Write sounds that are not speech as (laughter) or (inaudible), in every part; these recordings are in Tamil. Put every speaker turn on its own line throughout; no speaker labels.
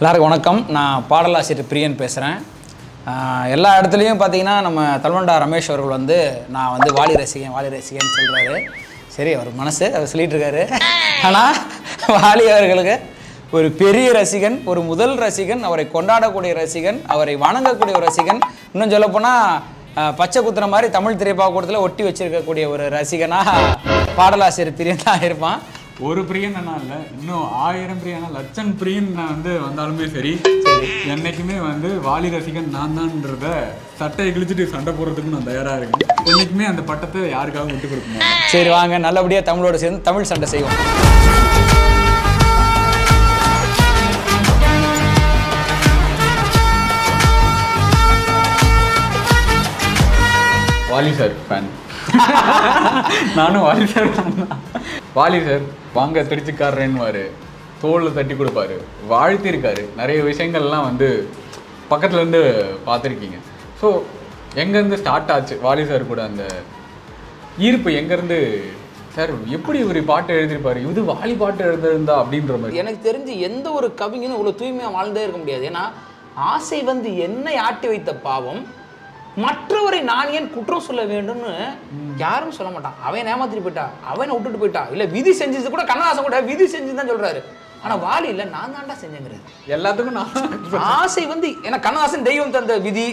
எல்லாருக்கும் வணக்கம். நான் பாடலாசிரியர் பிரியன் பேசுகிறேன் எல்லா இடத்துலையும் பார்த்தீங்கன்னா நம்ம தல்வண்டா ரமேஷ் அவர்கள் வந்து நான் வந்து வாலி ரசிகன் வாலி ரசிகன் சொல்கிறாரு சரி அவர் மனசு அவர் சொல்லிட்டு இருக்காரு. ஆனால் வாலி அவர்களுக்கு ஒரு பெரிய ரசிகன் ஒரு முதல் ரசிகன் அவரை கொண்டாடக்கூடிய ரசிகன் அவரை வணங்கக்கூடிய ஒரு ரசிகன் இன்னும் சொல்லப்போனால் பச்சை குத்துற மாதிரி தமிழ் திரைப்பாக்கூடத்தில் ஒட்டி வச்சிருக்கக்கூடிய ஒரு ரசிகனாக பாடலாசிரியர் பிரியன் தான் இருப்பான்.
ஒரு பிரியன் என்ன இல்ல இன்னும் ஆயிரம் பிரியனா லட்சம் பிரியன் நான் வந்து வந்தாலுமே சரி. என்னைக்குமே வந்து வாலி ரசிகன் நான் தான்றத சட்டையை கிழிச்சிட்டு சண்டை போடுறதுக்கு நான் தயாரா இருக்கேன். என்னைக்குமே அந்த பட்டத்தை யாருக்காகவும் விட்டு கொடுக்க
சரி வாங்க நல்லபடியாக தமிழோட சேர்ந்து தமிழ் சண்டை செய்வோம்.
வாலி சார் ஃபேன் (laughs) நானும் வாலி சார் fan தான். வாலி சார் வாங்க திருச்சிக்காரன்வாரு தோளில் தட்டி கொடுப்பாரு. வாழ்த்திருக்காரு. நிறைய விஷயங்கள்லாம் வந்து பக்கத்துலேருந்து பார்த்துருக்கீங்க. ஸோ எங்கேருந்து ஸ்டார்ட் ஆச்சு வாலி சார் கூட அந்த ஈர்ப்பு? எங்கேருந்து? சார் எப்படி இவர் பாட்டு எழுதியிருப்பாரு? இது வாலி பாட்டு எழுதியிருந்தா அப்படின்ற மாதிரி.
எனக்கு தெரிஞ்சு எந்த ஒரு கவிஞனும் இவ்வளோ தூய்மையாக வாழ்ந்தே இருக்க முடியாது. ஏன்னா ஆசை வந்து என்னை ஆட்டி வைத்த பாவம். மற்றவரை நான் ஏன் குற்றம் சொல்ல வேண்டும்னு யாரும் சொல்ல மாட்டான். அவன் ஏமாத்திட்டு போயிட்டா அவனை விட்டுட்டு போயிட்டா. இல்ல விதி செஞ்சது கூட கண்ணதாசன் கூட விதி செஞ்சு தான் சொல்றாரு. ஆனா வாலி இல்ல நான் தான்டா செஞ்சேங்கிறாரு.
எல்லாத்துக்கும் நான்
ஆசை வந்து ஏன்னா கண்ணதாசன் தெய்வம் தந்த விதி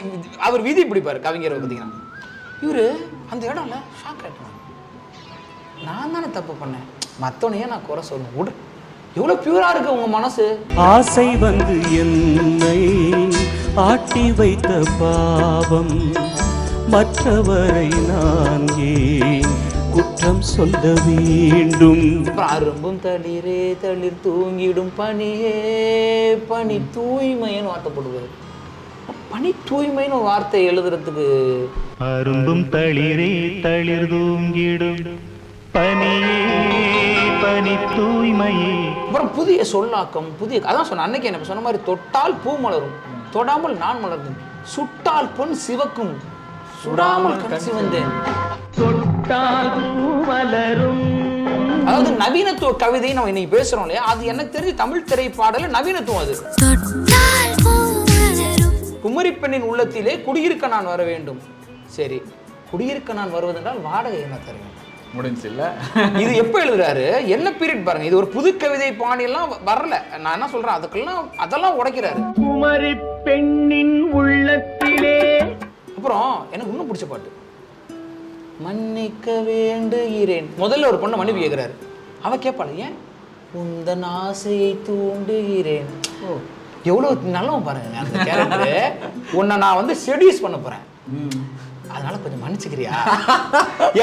அவர் விதி பிடிப்பாரு கவிஞர் பார்த்தீங்கன்னா இவரு அந்த இடம்ல ஷாக் ஆயிட்டான் நான் தானே தப்பு பண்ணேன். மற்றவனையே நான் குறை சொல்லணும். விடு. எவ்வளோ பியூரா இருக்கு உங்க மனசு.
ஆசை வந்து என்னை ஆட்டி வைத்த பாவம் மற்றவரை நான் ஏன் குற்றம் சொல்ல வேண்டும்?
அரும்பும் தளிரே தளிர் தூங்கிடும் பனியே பனி தூய்மைன்னு வார்த்தை போடுவார். பனி தூய்மைன்னு வார்த்தை எழுதுறதுக்கு
அரும்பும் தளிரே தளிர் தூங்கிடும். பனியே பனி தூய்மையே
அப்புறம் புதிய சொல்லாக்கம் புதிய அதான் சொன்ன அன்னைக்கு என்ன சொன்ன மாதிரி தொட்டால் பூ மலரும் தொடாமல் நான் மலர்ந்தேன். சுட்டால் பொன் சிவக்கும் சுடாமல் கண் சிவந்தேன்.
தொட்டால் பூமலரும்
அதாவது நவீனத்துவ கவிதை நம்ம இன்னைக்கு பேசுறோம் இல்லையா? அது எனக்கு தெரிஞ்சு தமிழ் திரைப்பாடல நவீனத்துவம் அது. குமரி பெண்ணின் உள்ளத்திலே குடியிருக்க நான் வர வேண்டும். சரி குடியிருக்க நான் வருவதென்றால் வாடகை என்ன தர வேண்டும்
முடிஞ்சு இல்ல
இது எப்போ எழுதுறாரு? என்ன பீரியட் பாருங்க. இது ஒரு புது கவிதை பாணியெல்லாம் வரல. நான் என்ன சொல்றேன்? அதுக்கெல்லாம் அதெல்லாம் உடைக்கிறாரு.
குமரி பெண்ணின் உள்ளத்திலே.
அப்புறம் எனக்கு இன்னும் பிடிச்ச பாட்டு. மன்னிக்க வேண்டுகிறேன். முதல்ல ஒரு பொண்ணை மன்னிப்பு கேட்குறாரு அவ கேட்பாள் ஏன்? உந்தன் ஆசையை தூண்டுகிறேன். ஓ எவ்வளோ நல்லவன் பாருங்க. அந்த கேரக்டர் உன்னை நான் வந்து செடியூஸ் பண்ண போறேன். அதனால கொஞ்சம் மன்னிச்சுக்கிறியா?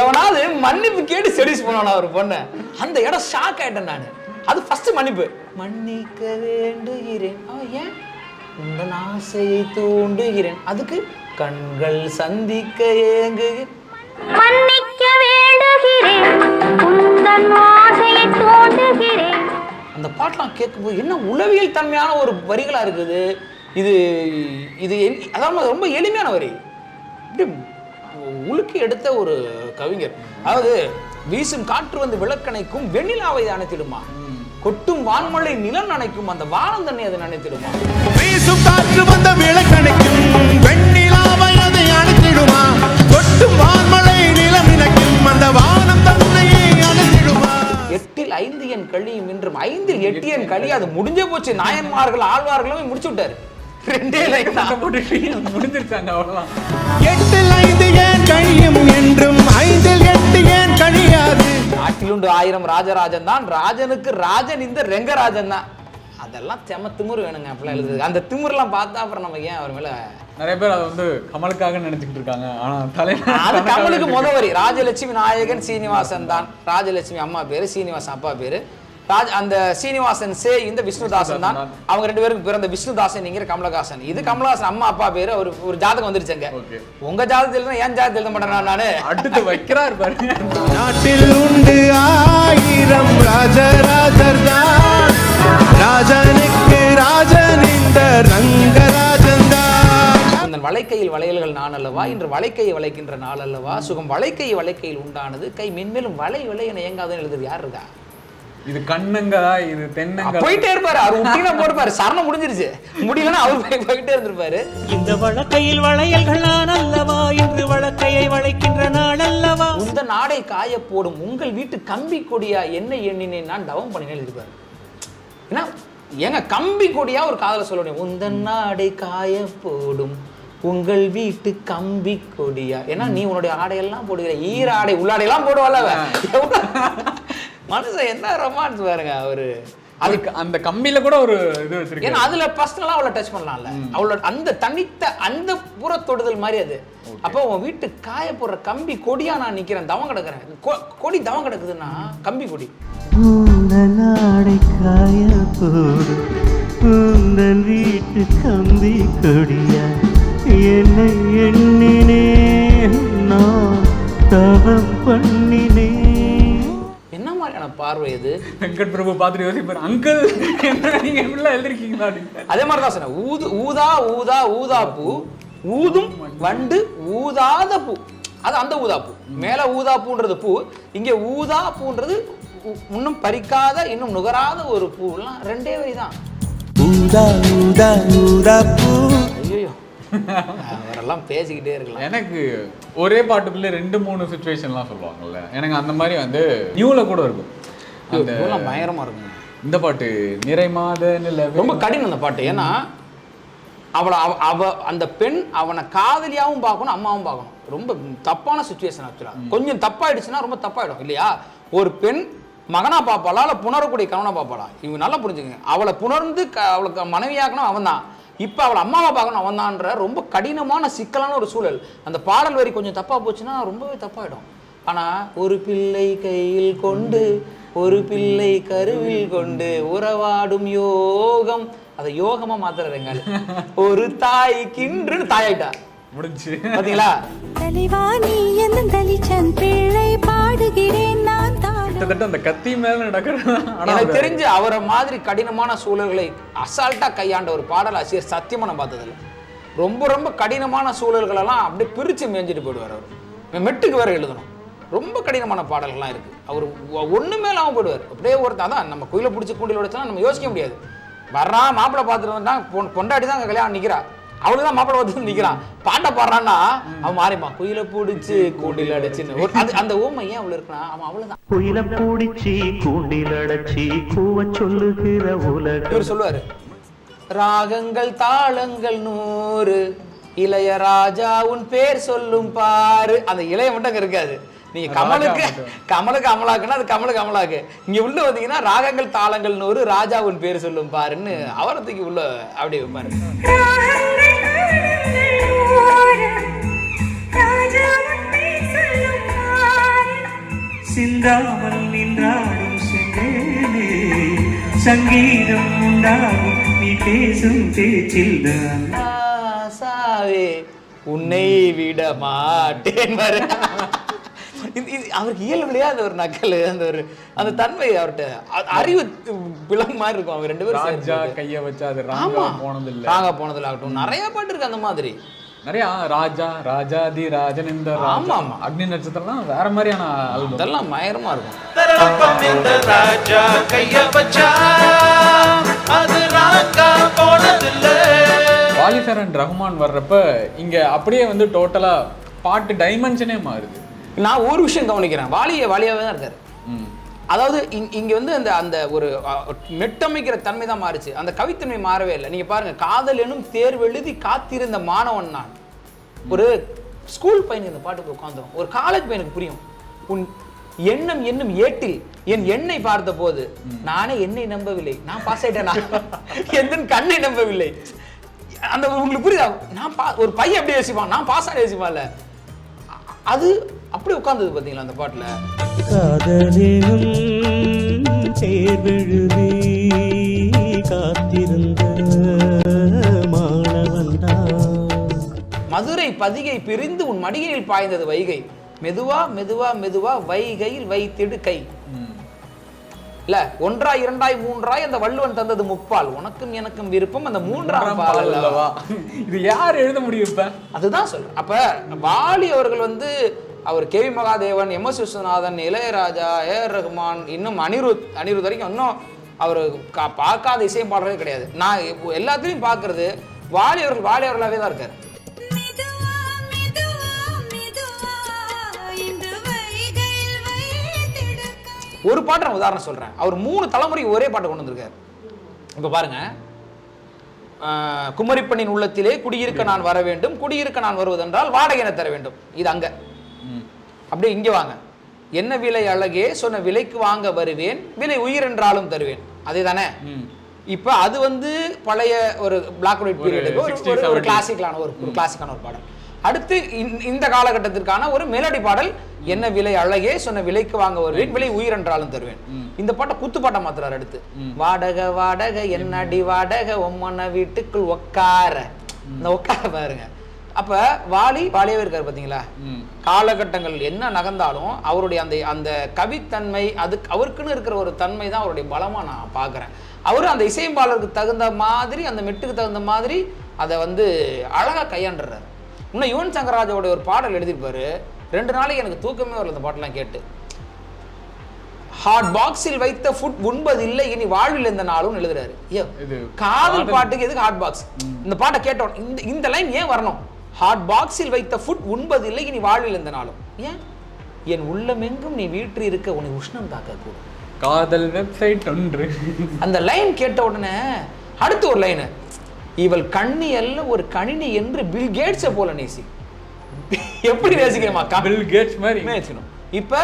எவனாவது மன்னிப்பு கேட்டு செடியூஸ் பண்ணுவானா ஒரு பொண்ணு. அந்த இடம் ஷாக் ஆயிட்டேன் நான். அது ஃபர்ஸ்ட் மன்னிப்பு. மன்னிக்க வேண்டுகிறேன். அவன் ஏன்? உந்தன் ஆசையை தூண்டுகிறேன். அதுக்கு கண்கள் சந்திக்க ஏங்குகிறேன்.
மன்னிக்க வேண்டுகிறேன். உந்தன் ஆசையை தோண்டுகிறேன்.
அந்த பாட்டெலாம் கேட்கும்போது என்ன உளவியல் தன்மையான ஒரு வரிகளா இருக்குது? இது இது அதாவது ரொம்ப எளிமையான வரி. இப்படி உலுக்கி எடுத்த ஒரு கவிஞர். அதாவது வீசும் காற்று வந்து விளக்கணைக்கும் வெண்ணிலாவை அணைத்திடுமா கொட்டும் வான்மழை நிலம் நனைக்கும் அந்த வானம் தன்னை அதை நினைத்திடுமா
வீசும் காற்று வந்த விளக்கணைக்கும் வெண்ணிலாவை அதை அணைத்திடுமா? கொட்டும் வான்மழை நிலம் இணைக்கும் அந்த வானம் தன்னையே அணைத்திடுமா?
எட்டில் ஐந்து என் கழியும் என்றும் ஐந்தில் எட்டு என் கழி அது முடிஞ்சே போச்சு. நாயன்மார்கள் ஆழ்வார்களுமே முடிச்சு விட்டாரு. ரெண்டே லைன்
முடிஞ்சிருச்சாங்க அவ்வளோதான்
எட்டில் ஐந்து ஏன் கழியும் என்றும் ஐந்தில் எட்டு ஏன் கழியாது?
நாட்டிலுண்டு ஆயிரம் ராஜராஜன் தான். ராஜனுக்கு ராஜன் இந்த ரெங்கராஜன் தான். அதெல்லாம் செம திமிரு வேணுங்க அப்படிலாம் எழுதுது அந்த திமிரெல்லாம் பார்த்தா அப்புறம் நம்ம ஏன் அவர் மேல
நிறைய பேர் அதை வந்து கமலுக்காக நினைச்சுக்கிட்டு இருக்காங்க. ஆனா தலைவர்
அது கமலுக்கு முத வரி ராஜலட்சுமி நாயகன் சீனிவாசன் தான். ராஜலட்சுமி அம்மா பேரு சீனிவாசன் அப்பா பேரு. ராஜ் அந்த சீனிவாசன் சே இந்த விஷ்ணுதாசன் தான். அவங்க ரெண்டு பேருக்கு பிறந்த விஷ்ணுதாசன் நீங்கிற கமலஹாசன். இது கமலஹாசன் அம்மா அப்பா பேரு ஒரு ஒரு ஜாதகம் வந்துருச்சுங்க. உங்க ஜாதகத்தில் தான் என் ஜாதகத்தில் எழுத மாட்டேன் நானு
அடுத்து வைக்கிறார்
நாட்டில் உண்டு ஆயிரம் ராஜராஜர் தான். ராஜனுக்கு ராஜன் இந்த ரங்கராஜன் தான்.
இந்த வளைக்கையில் வளையல்கள் நான் அல்லவா? இன்று வளைக்கையை வளைக்கின்ற நாள் அல்லவா? சுகம் வளைக்கை வளைக்கையில் உண்டானது. கை மென்மேலும் வளை வளை என இயங்காதுன்னு எழுதுறது யார் இருக்கா?
இது கண்ணங்கா இது தென்னங்கா
போயிட்டே இருப்பாரு. அவர் விட்டீங்கன்னா போட்டுப்பாரு. சரணம் முடிஞ்சிருச்சு. முடியலன்னா அவர் போய் போயிட்டே இருந்திருப்பாரு.
இந்த வழக்கையில் வளையல்கள் நான் அல்லவா? இன்று வழக்கையை வளைக்கின்ற நாள் அல்லவா?
உந்த நாடை காய போடும். உங்கள் வீட்டு கம்பி கொடியா என்ன எண்ணினேன். நான் டவம் பண்ணினேன் இருப்பாரு. ஏன்னா ஏங்க கம்பி கொடியா ஒரு காதல சொல்ல முடியும். உந்த நாடை காய போடும். உங்கள் வீட்டு கம்பி கொடியா. ஏன்னா நீ உன்னுடைய ஆடையெல்லாம் போடுகிற. ஈர ஆடை உள்ளாடையெல்லாம் எவ்வளவு- மனுஷன் என்ன ரொமான்ஸ் பாருங்க அவரு.
அதுக்கு அந்த கம்பியில கூட ஒரு இது வச்சிருக்கேன்
ஏன்னா அதுல பர்சனலா அவளை டச் பண்ணலாம்ல. அவளோட அந்த தனித்த அந்த புற தொடுதல் மாதிரி அது. அப்போ உன் வீட்டு காய போடுற கம்பி கொடியா நான் நிக்கிறேன் தவம் கிடக்குறேன். கொடி தவம் கிடக்குதுன்னா கம்பி கொடி.
உந்தன் நாடை காய போடு. உந்தன் வீட்டு கம்பி கொடியா என்னை எண்ணினே நான் தவம் பண்ணினேன்.
மாதிரியான பார்வை இது
வெங்கட் பிரபு பார்த்துட்டு யோசிப்பாரு அங்கிள் என்ன நீங்க இப்படிலாம் எழுதிருக்கீங்களா
அதே மாதிரி தான் சொன்னேன் ஊது ஊதா ஊதா ஊதா பூ ஊதும் வண்டு ஊதாத பூ. அது அந்த ஊதா பூ. மேல ஊதா பூன்றது பூ இங்க ஊதா பூன்றது இன்னும் பறிக்காத இன்னும் நுகராத ஒரு பூலாம் ரெண்டே வரி தான்
ஊதா ஊதா ஊதா பூ.
ஐயோ அவரெல்லாம் பேசிக்கிட்டே இருக்கலாம்.
எனக்கு ஒரே பாட்டுக்குள்ள ரெண்டு மூணு சுச்சுவேஷன்லாம் சொல்லுவாங்கல்ல. எனக்கு அந்த மாதிரி வந்து நியூல கூட இருக்கும். அந்த
இதெல்லாம் பயங்கரமா இருக்குங்க.
இந்த பாட்டு நிறை மாத நிலவு
ரொம்ப கடினம் அந்த பாட்டு. ஏன்னா அவளை அவ அவ அந்த பெண் அவனை காதலியாவும் பார்க்கணும் அம்மாவும் பார்க்கணும். ரொம்ப தப்பான சுச்சுவேஷன் ஆக்சுவலாக கொஞ்சம் தப்பாயிடுச்சுன்னா ரொம்ப தப்பாயிடும் இல்லையா? ஒரு பெண் மகனா பார்ப்பாளா இல்லை புணரக்கூடிய கணவனா பார்ப்பாளா? இவங்க நல்லா புரிஞ்சுக்கங்க. அவளை புணர்ந்து க- அவளுக்கு மனைவியாக்கணும் அவன் தான் இப்போ அவளை அம்மாவை பார்க்கணும் அவன் தான்ற ரொம்ப கடினமான சிக்கலான ஒரு சூழல். அந்த பாடல் வரி கொஞ்சம் தப்பா போச்சுன்னா ரொம்பவே தப்பாயிடும். ஆனா ஒரு பிள்ளை கையில் கொண்டு ஒரு பிள்ளை கருவில் கொண்டு உறவாடும் யோகம். அதை யோகமா மாத்துறாருங்க. ஒரு தாய் கின்றுன்னு தாயாயிட்டா.
முடிஞ்சு
பாத்தீங்களா?
தலைவா நீ என்ன தலிச்சன் பிள்ளை பாடுகிறேன்.
கிட்டத்தட்ட அந்த கத்தி மேல நடக்கிறது
எனக்கு தெரிஞ்சு அவரை மாதிரி கடினமான சூழல்களை அசால்ட்டா கையாண்ட ஒரு பாடலாசிரியர் சத்தியமா நான் பார்த்ததில்ல. ரொம்ப ரொம்ப கடினமான சூழல்களெல்லாம் அப்படியே பிரிச்சு மேய்ஞ்சிட்டு போயிடுவார் அவர். மெட்டுக்கு வேற எழுதணும். ரொம்ப கடினமான பாடல்கள்லாம் இருக்கு. அவர் ஒ- ஒண்ணுமே இல்லாமல் போயிடுவார். அப்படியே ஒருத்தன் அதான் நம்ம குயில பிடிச்சி கூண்டில் உடைச்சலாம் நம்ம யோசிக்க முடியாது. வர்றான் மாப்பிள்ளை பார்த்துட்டு வந்தா பொன் பொண்டாட்டி தான் அங்க கல்யாணம் நிக்கிறா. அவளுக்கு தான் மாப்பிள்ளை பார்த்து நிக்கிறான். பாட்டை பாடுறான்னா அவன் மாறிப்பான். குயில பிடிச்சி கூண்டில் அடிச்சுன்னு. ஒரு அது அந்த ஊமை ஏன் அவ்வளவு இருக்குன்னா அவன் அவ்வளவுதான்.
குயில பூடிச்சி கூண்டில் அடைச்சி கூவ சொல்லுகிற உலகம்.
இவர் சொல்லுவாரு ராகங்கள் தாளங்கள் நூறு இளையராஜா உன் பேர் சொல்லும் பாரு அந்த இளைய மட்டும் அங்க இருக்காது. நீங்க கமலுக்கு கமலுக்கு அமலாக்குன்னா அது கமலுக்கு அமலாக்கு. இங்க உள்ள வந்தீங்கன்னா ராகங்கள் தாளங்கள் நூறு ராஜா உன் பேர் சொல்லும் பாருன்னு அவரை தூக்கி உள்ள அப்படி வைப்பாரு.
சிந்தாமல் நின்றாடும் செந்தேனே. சங்கீதம் உண்டாகும் நீ பேசும் பேச்சில்தான்.
ஆசாவே உன்னை விட மாட்டேன் இது அவருக்கு இயல்புலையா அந்த ஒரு நக்கல் அந்த ஒரு அந்த தன்மை அவர்கிட்ட அறிவு பிளம் மாதிரி இருக்கும் அவங்க ரெண்டு பேரும்.
கைய வச்சா அது ராங்கா போனது இல்ல
ராங்கா போனதுல ஆகட்டும். நிறைய பாட்டு இருக்கு அந்த மாதிரி.
நிறைய ராஜா ராஜாதி ராஜன் இந்த
ஆமா, ஆமா.
அக்னி நட்சத்திரம்லாம் வேற மாதிரியான ஆல்பம்
அதெல்லாம் பயங்கரமா இருக்கும்.
வாலிசர் அண்ட் ரஹ்மான் வர்றப்ப இங்க அப்படியே வந்து டோட்டலா பாட்டு டைமென்ஷனே மாறுது.
நான் ஒரு விஷயம் கவனிக்கிறேன். வாலிய வாலியாவே தான் இருக்காரு.
ம்.
அதாவது இங் வந்து அந்த அந்த ஒரு நெட்டமைக்கிற தன்மை தான் மாறுச்சு. அந்த கவித்தன்மை மாறவே இல்லை. நீங்கள் பாருங்கள் காதல் எனும் தேர்வு எழுதி காத்திருந்த மாணவன் நான். ஒரு ஸ்கூல் பையன் இந்த பாட்டுக்கு உட்காந்துரும் ஒரு காலேஜ் பையனுக்கு புரியும். உன் எண்ணம் என்னும் ஏட்டில் என் எண்ணை பார்த்த போது நானே என்னை நம்பவில்லை. நான் பாஸ் ஆயிட்டேனா? (laughs) எந்த கண்ணை நம்பவில்லை. அந்த உங்களுக்கு புரியுதா? நான் பா ஒரு பையன் எப்படி யோசிப்பான்? நான் பாஸ் ஆன யோசிப்பான்ல. அது அப்படி உட்கார்ந்தது பாத்தீங்களா அந்த பாட்டுல?
காதலினும் தேர்வெழுதி காத்திருந்த
மதுரை பதிகை பிரிந்து உன் மடியினில் பாய்ந்தது வைகை. மெதுவா மெதுவா மெதுவா வைகையில் வைத்திடு கை. இல்ல ஒன்றாய் இரண்டாய் மூன்றாய் அந்த வள்ளுவன் தந்தது முப்பால். உனக்கும் எனக்கும் விருப்பம் அந்த மூன்றாம் பால் அல்லவா?
இது யார் எழுத முடியும் இப்ப?
அதுதான் சொல்றேன் அப்ப வாலி அவர்கள் வந்து அவர் K V Mahadevan M S Viswanathan Ilaiyaraaja A R Rahman இன்னும் அனிருத் அனிருத் வரைக்கும் இன்னும் அவர் கா பார்க்காத இசையம் பாடுறதே கிடையாது. நான் இப்போ எல்லாத்துலேயும் பார்க்கறது வாலி அவர்கள் வாலி அவர்களாகவே தான் இருக்கார். ஒரு பாட்டு நான் உதாரணம் சொல்கிறேன் அவர் மூணு தலைமுறைக்கு ஒரே பாட்டை கொண்டு வந்திருக்காரு. இப்போ பாருங்க. குமரிப்பெண்ணின் உள்ளத்திலே குடியிருக்க நான் வர வேண்டும். குடியிருக்க நான் வருவதென்றால் வாடகை என தர வேண்டும். இது அங்க. அப்படியே இங்கே வாங்க. என்ன விலை அழகே? சொன்ன விலைக்கு வாங்க வருவேன். விலை உயிர் என்றாலும் தருவேன். அதே தானே. இப்போ அது வந்து பழைய ஒரு பிளாக் அண்ட் ஒயிட் பீரியடுக்கு ஒரு
60s,
ஒரு- ஒரு
70s.
கிளாசிக்கலான ஒரு ஒரு கிளாசிக்கான ஒரு பாடல். அடுத்து இந்த- காலகட்டத்திற்கான ஒரு மெலடி பாடல். என்ன விலை அழகே? சொன்ன விலைக்கு வாங்க வருவேன். விலை உயிர் என்றாலும் தருவேன். இந்த பாட்டை குத்து பாட்டை மாத்துறாரு அடுத்து. வாடகை வாடகை என்னடி வாடகை? உம்மன வீட்டுக்குள் உக்கார. இந்த உட்கார பாருங்க. அப்ப வாலி வாலியாவே இருக்காரு பாத்தீங்களா?
ம்.
காலகட்டங்கள் என்ன நகர்ந்தாலும் அவருடைய அந்த அந்த கவித்தன்மை அது அவருக்குன்னு இருக்கிற ஒரு தன்மை தான் அவருடைய பலமா நான் பார்க்குறேன் அவரு அந்த இசையம்பாளருக்கு தகுந்த மாதிரி அந்த மெட்டுக்கு தகுந்த மாதிரி அதை வந்து அழகா கையாண்டுறாரு. இன்னும் யுவன் சங்கர் ராஜாவோட ஒரு பாடல் எழுதியிருப்பாரு. ரெண்டு நாளைக்கு எனக்கு தூக்கமே வரல அந்த பாட்டெல்லாம் கேட்டு. ஹாட் பாக்ஸில் வைத்த ஃபுட் உண்பதில்லை இனி வாழ்வில் எந்த நாளும் எழுதுறாரு. காதல். பாட்டுக்கு எதுக்கு ஹாட் பாக்ஸ் இந்த பாட்டை கேட்டோம். இந்த இந்த லைன் ஏன் வரணும்? ஹாட் பாக்ஸில் வைத்த ஃபுட் உண்பதில்லை இனி வாழ்வில் நாளும். ஏன்? என் உள்ளமெங்கும் நீ வீற்று இருக்க உன்னை உஷ்ணம் தாக்க கூடும்
காதல் வெப்சைட் ஒன்று.
அந்த லைன் கேட்ட உடனே அடுத்து ஒரு லைனு இவள் கண்ணி அல்ல ஒரு கணினி என்று பில் கேட்ஸை போல நேசி. எப்படி நேசிக்கிறமா
பில் கேட்ஸ் மாதிரி.
நேசிக்கணும். இப்ப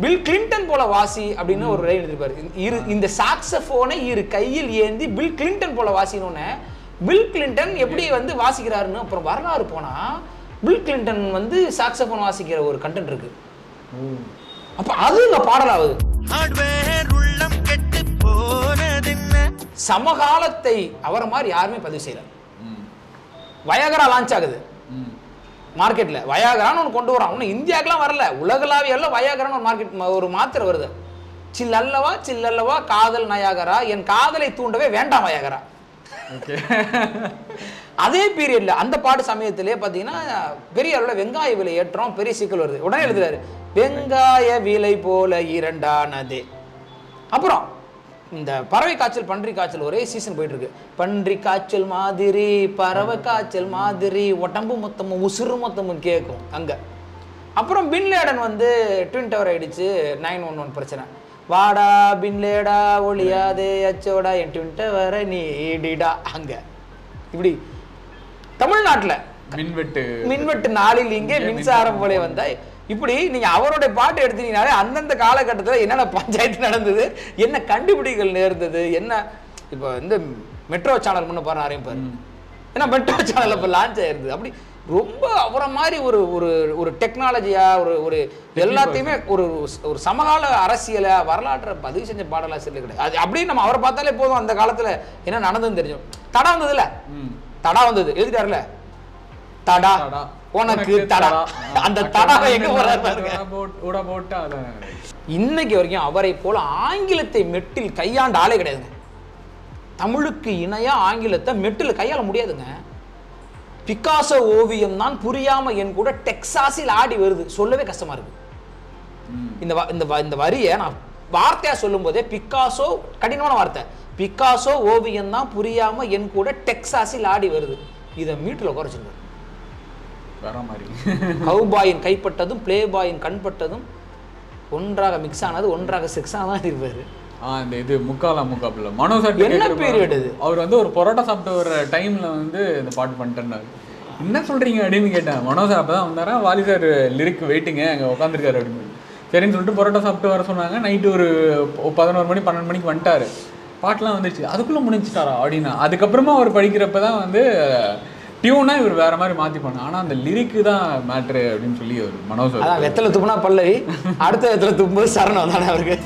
பில் கிளின்டன் போல வாசி அப்படின்னு ஒரு லைன் எழுதிருப்பாரு இரு இந்த சாக்ஸபோனை இரு கையில் ஏந்தி பில் கிளின்டன் போல வாசினோன்னு பில் கிளின்டன் எப்படி வந்து வாசிக்கிறாருன்னு அப்புறம் வரலாறு போனா பில் கிளின்டன் வந்து சாக்ஸபோன் வாசிக்கிற ஒரு கண்டென்ட் இருக்கு. அப்ப அது இங்க பாடலாகுது
ஹார்ட்வேர் உள்ளம் கெட்டு போனதென்ன?
சமகாலத்தை அவரை மாதிரி யாருமே பதிவு செய்யல. வயகரா லான்ச் ஆகுது. மார்க்கெட்ல வயாகரான்னு ஒன்று கொண்டு வரான். இன்னும் இந்தியாவுக்குலாம் வரல. உலகளாவிய எல்லாம் வயாகரான்னு ஒரு மார்க்கெட் ஒரு மாத்திரை வருது. சில்லல்லவா சில்லல்லவா காதல் நயாகரா? என் காதலை தூண்டவே வேண்டாம் வயாகரா (laughs) அதே பீரியட்ல அந்த பாடு சமயத்திலே பார்த்தீங்கன்னா பெரிய அளவில் வெங்காய விலை ஏற்றம் பெரிய சிக்கல் வருது. உடனே எழுதுறாரு வெங்காய விலை போல இரண்டானது. அப்புறம் இந்த பறவை காய்ச்சல் பன்றி காய்ச்சல் ஒரே சீசன் போயிட்டு இருக்கு பன்றி காய்ச்சல் மாதிரி பறவை காய்ச்சல் மாதிரி உடம்பு மொத்தமும் உசுறு மொத்தமும் கேட்கும் அங்க. அப்புறம் பின்லேடன் வந்து ட்வின் டவர் ஆயிடுச்சு நைன் ஒன் ஒன் பிரச்சனை. வாடா பின்லேடா ஒளியாதே அச்சோடா என் ட்வின் டவரை நீடிடா அங்க. இப்படி தமிழ்நாட்டுல
மின்வெட்டு.
மின்வெட்டு நாளில் இங்கே மின்சாரம் போலே வந்தாய். இப்படி நீங்க அவருடைய பாட்டு எடுத்தீங்கனாலே அந்தந்த காலகட்டத்துல என்னென்ன பஞ்சாயத்து நடந்தது என்ன கண்டுபிடிகள் நேர்ந்தது என்ன இப்போ இந்த மெட்ரோ சேனல் முன்ன பாரு நிறைய பேர். ஏன்னா மெட்ரோ சேனல் இப்போ லான்ச் ஆயிருந்தது. அப்படி ரொம்ப அவரை மாதிரி ஒரு ஒரு ஒரு டெக்னாலஜியா ஒரு ஒரு எல்லாத்தையுமே ஒரு ஒரு சமகால அரசியலை வரலாற்றை பதிவு செஞ்ச பாடலாசிரியர் கிடையாது. அது அப்படியே நம்ம அவரை பார்த்தாலே போதும். அந்த காலத்துல என்ன நடந்ததுன்னு தெரியும் தடா வந்ததுல. தடா வந்தது. எழுதிட்டாருல தடா.
தடா.
உனக்கு தடா. (laughs) அந்த தடாவை எங்க போறாரு இன்னைக்கு வரைக்கும் அவரை போல ஆங்கிலத்தை மெட்டில் கையாண்ட ஆளே கிடையாதுங்க. தமிழுக்கு இணையா ஆங்கிலத்தை மெட்டில் கையாள முடியாதுங்க. பிக்காசோ ஓவியம் தான் புரியாம என் கூட டெக்சாஸில் ஆடி வருது. சொல்லவே கஷ்டமா இருக்கு. இந்த இந்த இந்த வரியை நான் வார்த்தையா சொல்லும் போதே பிக்காசோ கடினமான வார்த்தை. பிக்காசோ ஓவியம் தான் புரியாம என் கூட டெக்சாஸில் ஆடி வருது. இதை மீட்டில் குறைச்சிருங்க
வர மாதிரி.
கவுபாயின் கைப்பட்டதும் பிளே பாயின் கண்பட்டதும் ஒன்றாக மிக்ஸ் ஆனது ஒன்றாக செக்ஸ் தான் இருப்பாரு.
ஆ இந்த இது முக்காலா முக்காப்புல மனோ சார்
என்ன period இது?
அவர் வந்து ஒரு பரோட்டா சாப்பிட்டு வர டைம்ல வந்து இந்த பாட்டு பண்ணிட்டேன்னாரு என்ன சொல்றீங்க அப்படின்னு கேட்டேன். மனோ சார் அப்பதான் வந்தாரா? வாலி சார் லிரிக் வெயிட்டிங்க அங்க உட்காந்துருக்காரு அப்படின்னு சரின்னு சொல்லிட்டு பரோட்டா சாப்பிட்டு வர சொன்னாங்க. நைட்டு ஒரு பதினோரு மணி பன்னெண்டு மணிக்கு வந்துட்டாரு. பாட்டுலாம் வந்துச்சு அதுக்குள்ள முடிஞ்சிட்டாரா அப்படின்னா? அதுக்கப்புறமா அவர் படிக்கிறப்ப தான் வந்து டியூனா இவர் வேற மாதிரி மாத்தி பண்ண ஆனா அந்த லிரிக்கு தான் மேட்ரு அப்படின்னு சொல்லி அவர் மனோ சார்
அதான் வெத்தலை துப்புனா பல்லவி அடுத்த வெத்தலை துப்பும்போது சரணம் தானே அவருக்கு.